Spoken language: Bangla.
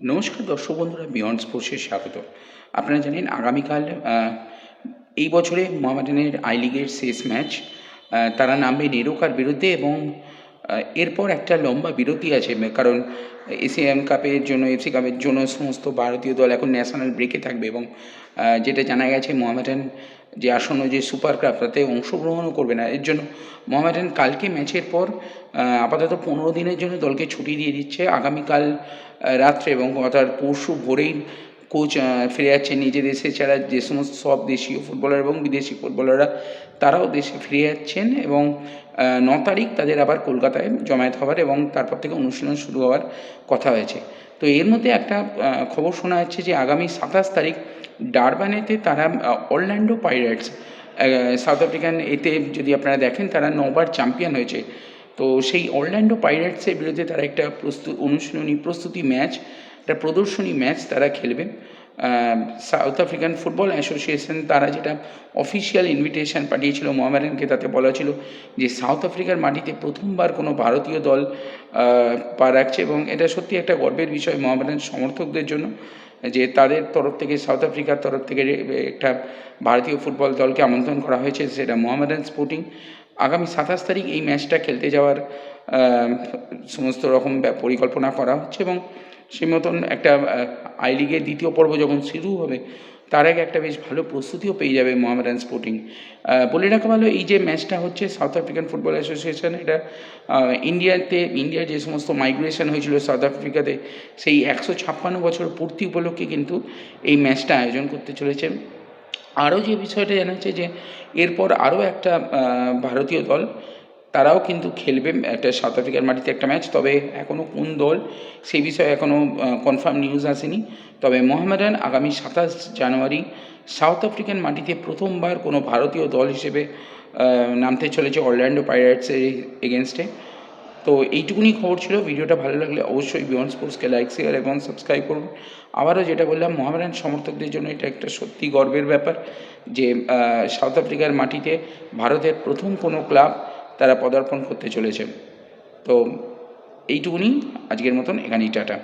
নমস্কার দর্শক বন্ধুরা বিয়ন্ড স্পোর্টসে স্বাগত। আপনারা জানেন আগামীকাল এই বছরে মোহামেডানের আই লিগের শেষ ম্যাচ তারা নামবে নেরোকার বিরুদ্ধে এবং এরপর একটা লম্বা বিরতি আছে কারণ এশিয়ান কাপের জন্য, এফসি কাপের জন্য সমস্ত ভারতীয় দল এখন ন্যাশনাল ব্রেকে থাকবে এবং যেটা জানা গেছে, মোহামেডান যে আসন্ন যে সুপার কাপ তাতে অংশগ্রহণও করবে না। এর জন্য মোহামেডান কালকে ম্যাচের পর আপাতত পনেরো দিনের জন্য দলকে ছুটি দিয়ে দিচ্ছে। আগামীকাল রাত্রে এবং অর্থাৎ পরশু ভোরেই কোচ ফিরে যাচ্ছেন নিজে দেশে ছাড়া যে সমস্ত সব দেশীয় ফুটবলার এবং বিদেশি ফুটবলাররা তারাও দেশে ফিরে যাচ্ছেন এবং ন তারিখ তাদের আবার কলকাতায় জমায়েত হওয়ার এবং তারপর থেকে অনুশীলন শুরু হওয়ার কথা হয়েছে। তো এর মধ্যে একটা খবর শোনা যাচ্ছে যে আগামী সাতাশ তারিখ ডারবানেতে তারা অরল্যান্ডো পাইরেটস সাউথ আফ্রিকান এতে যদি আপনারা দেখেন তারা নবার চ্যাম্পিয়ন হয়েছে। তো সেই অরল্যান্ডো পাইরেটসের বিরুদ্ধে তারা একটা প্রস্তু অনুশীলনী প্রস্তুতি ম্যাচ একটা প্রদর্শনী ম্যাচ তারা খেলবে। সাউথ আফ্রিকান ফুটবল অ্যাসোসিয়েশন তারা যেটা অফিসিয়াল ইনভিটেশন পাঠিয়েছিল মোহামেডানকে, তাতে বলা ছিল যে সাউথ আফ্রিকার মাটিতে প্রথমবার কোনো ভারতীয় দল পা রাখছে এবং এটা সত্যি একটা গর্বের বিষয় মোহামেডান সমর্থকদের জন্য যে তাদের তরফ থেকে সাউথ আফ্রিকার তরফ থেকে একটা ভারতীয় ফুটবল দলকে আমন্ত্রণ করা হয়েছে সেটা মোহামেডান স্পোর্টিং আগামী সাতাশ তারিখ এই ম্যাচটা খেলতে যাওয়ার সমস্ত রকম পরিকল্পনা করা হচ্ছে এবং সেই মতন একটা আই লিগের দ্বিতীয় পর্ব যখন শুরু হবে, তার আগে একটা বেশ ভালো প্রস্তুতিও পেয়ে যাবে মোহামেডান স্পোর্টিং। বলে রাখা ভালো, এই যে ম্যাচটা হচ্ছে সাউথ আফ্রিকান ফুটবল অ্যাসোসিয়েশন, এটা ইন্ডিয়াতে, ইন্ডিয়ার যে সমস্ত মাইগ্রেশন হয়েছিল সাউথ আফ্রিকাতে, সেই একশো ছাপ্পান্ন বছর পূর্তি উপলক্ষে কিন্তু এই ম্যাচটা আয়োজন করতে চলেছে। আরও যে বিষয়টা জানাচ্ছে যে, এরপর আরও একটা ভারতীয় দল তারাও কিন্তু খেলবে, একটা সাউথ আফ্রিকার মাটিতে একটা ম্যাচ তবে এখনও কোন দল, সেই বিষয়ে এখনও কনফার্ম নিউজ আসেনি। তবে মোহামেডান আগামী সাতাশ জানুয়ারি সাউথ আফ্রিকান মাটিতে প্রথমবার কোনো ভারতীয় দল হিসেবে নামতে চলেছে অরল্যান্ডো পাইরেটসের এগেনস্টে তো এইটুকুনি খবর ছিল। ভিডিওটা ভালো লাগলে অবশ্যই বিয়ন্ড স্পোর্টসকে লাইক শেয়ার এবং সাবস্ক্রাইব করুন। আবারও যেটা বললাম মোহামেডান সমর্থকদের জন্য এটা একটা সত্যি গর্বের ব্যাপার যে সাউথ আফ্রিকার মাটিতে ভারতের প্রথম কোনো ক্লাব তারা পদার্পণ করতে চলেছে। তো এইটুকুনি আজকের মতন। এখানেই টাটা।